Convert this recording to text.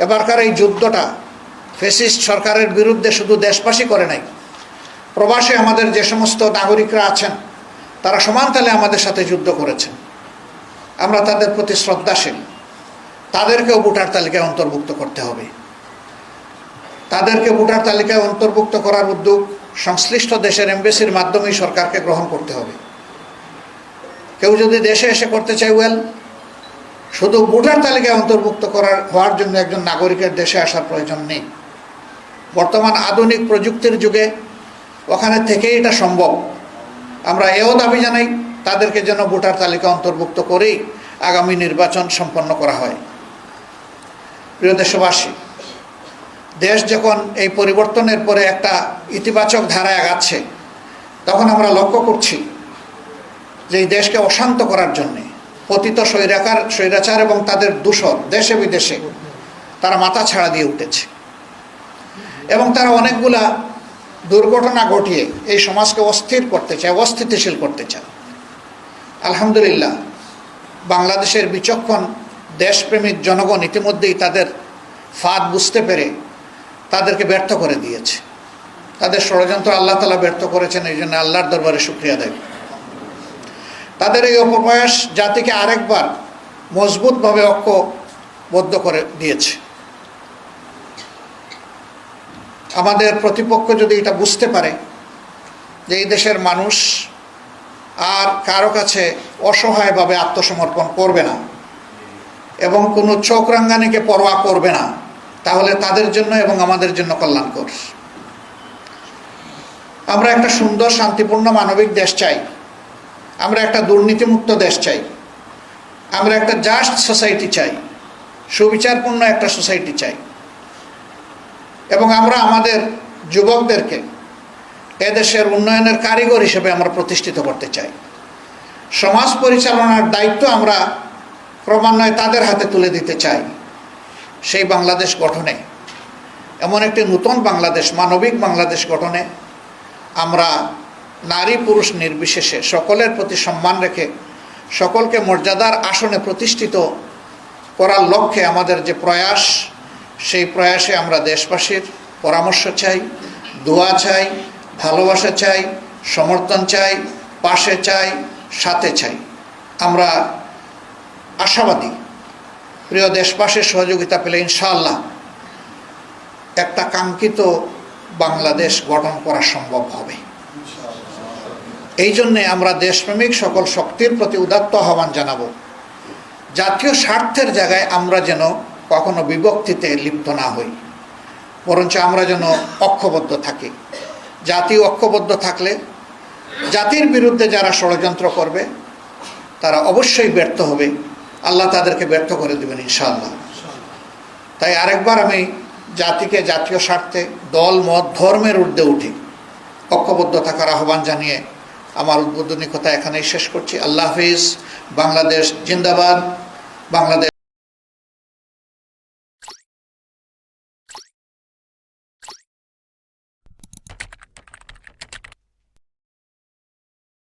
এবারকার এই যুদ্ধটা ফেসিস্ট সরকারের বিরুদ্ধে শুধু দেশবাসী করে নাই। প্রবাসে আমাদের যে সমস্ত নাগরিকরা আছেন, তারা সমানতালে আমাদের সাথে যুদ্ধ করেছেন। আমরা তাদের প্রতি শ্রদ্ধাশীল। তাদেরকেও ভোটার তালিকায় অন্তর্ভুক্ত করতে হবে। তাদেরকে ভোটার তালিকায় অন্তর্ভুক্ত করার উদ্যোগ সংশ্লিষ্ট দেশের এমবেসির মাধ্যমেই সরকারকে গ্রহণ করতে হবে। কেউ যদি দেশে এসে করতে চায় ওয়েল শুধু ভোটার তালিকায় অন্তর্ভুক্ত করার হওয়ার জন্য একজন নাগরিকের দেশে আসার প্রয়োজন নেই। বর্তমান আধুনিক প্রযুক্তির যুগে ওখানে থেকেই এটা সম্ভব। আমরা এও দাবি জানাই, তাদেরকে যেন ভোটার তালিকা অন্তর্ভুক্ত করেই আগামী নির্বাচন সম্পন্ন করা হয়। প্রিয় দেশবাসী, দেশ যখন এই পরিবর্তনের পরে একটা ইতিবাচক ধারায় আগাচ্ছে, তখন আমরা লক্ষ্য করছি যে এই দেশকে অশান্ত করার জন্যে পতিত স্বৈরাকার স্বৈরাচার এবং তাদের দূষণ দেশে বিদেশে তারা মাথা ছাড়া দিয়ে উঠেছে। এবং তারা অনেকগুলা দুর্ঘটনা ঘটিয়ে এই সমাজকে অস্থির করতে চায়, অস্থিতিশীল করতে চায়। আলহামদুলিল্লাহ, বাংলাদেশের বিচক্ষণ দেশপ্রেমিক জনগণ ইতিমধ্যেই তাদের ফাঁদ বুঝতে পেরে তাদেরকে ব্যর্থ করে দিয়েছে। তাদের ষড়যন্ত্র আল্লাহ তালা ব্যর্থ করেছেন, এই জন্য আল্লাহর দরবারে শুক্রিয়া দেয় তাদের এই অপপ্রয়াস জাতিকে আরেকবার মজবুতভাবে ঐক্যবদ্ধ করে দিয়েছে আমাদের প্রতিপক্ষ যদি এটা বুঝতে পারে যে এই দেশের মানুষ আর কারও কাছে অসহায়ভাবে আত্মসমর্পণ করবে না এবং কোনো চোখ রাঙ্গানিকে পরোয়া করবে না, তাহলে তাদের জন্য এবং আমাদের জন্য কল্যাণকর। আমরা একটা সুন্দর শান্তিপূর্ণ মানবিক দেশ চাই। আমরা একটা দুর্নীতিমুক্ত দেশ চাই। আমরা একটা জাস্ট সোসাইটি চাই। সুবিচারপূর্ণ একটা সোসাইটি চাই। এবং আমরা আমাদের যুবকদেরকে এদেশের উন্নয়নের কারিগর হিসেবে আমরা প্রতিষ্ঠিত করতে চাই। সমাজ পরিচালনার দায়িত্ব আমরা ক্রমান্বয়ে তাদের হাতে তুলে দিতে চাই। সেই বাংলাদেশ গঠনে, এমন একটি নূতন বাংলাদেশ, মানবিক বাংলাদেশ গঠনে আমরা নারী পুরুষ নির্বিশেষে সকলের প্রতি সম্মান রেখে সকলকে মর্যাদার আসনে প্রতিষ্ঠিত করার লক্ষ্যে আমাদের যে প্রয়াস, সেই প্রয়াসে আমরা দেশবাসীর পরামর্শ চাই, দোয়া চাই, ভালোবাসা চাই, সমর্থন চাই, পাশে চাই, সাথে চাই। আমরা আশাবাদী। প্রিয় দেশবাসীর সহযোগিতা পেলে ইনশাআল্লাহ একটা কাঙ্ক্ষিত বাংলাদেশ গঠন করা সম্ভব হবে। এই জন্যে আমরা দেশপ্রেমিক সকল শক্তির প্রতি উদাত্ত আহ্বান জানাব। জাতীয় স্বার্থের জায়গায় আমরা যেন কখনো বিভক্তিতে লিপ্ত না হই। বরঞ্চ আমরা যেন অক্ষবদ্ধ থাকি। জাতি ঐক্যবদ্ধ থাকলে জাতির বিরুদ্ধে যারা ষড়যন্ত্র করবে, তারা অবশ্যই ব্যর্থ হবে। আল্লাহ তাদেরকে ব্যর্থ করে দেবেন ইনশাআল্লাহ। তাই আরেকবার আমি জাতিকে জাতীয় স্বার্থে দল, মত, ধর্মের ঊর্ধ্বে উঠি ঐক্যবদ্ধ থাকার আহ্বান জানিয়ে আমার উদ্বোধনী কথা এখানেই শেষ করছি। আল্লাহ হাফিজ বাংলাদেশ জিন্দাবাদ বাংলাদেশ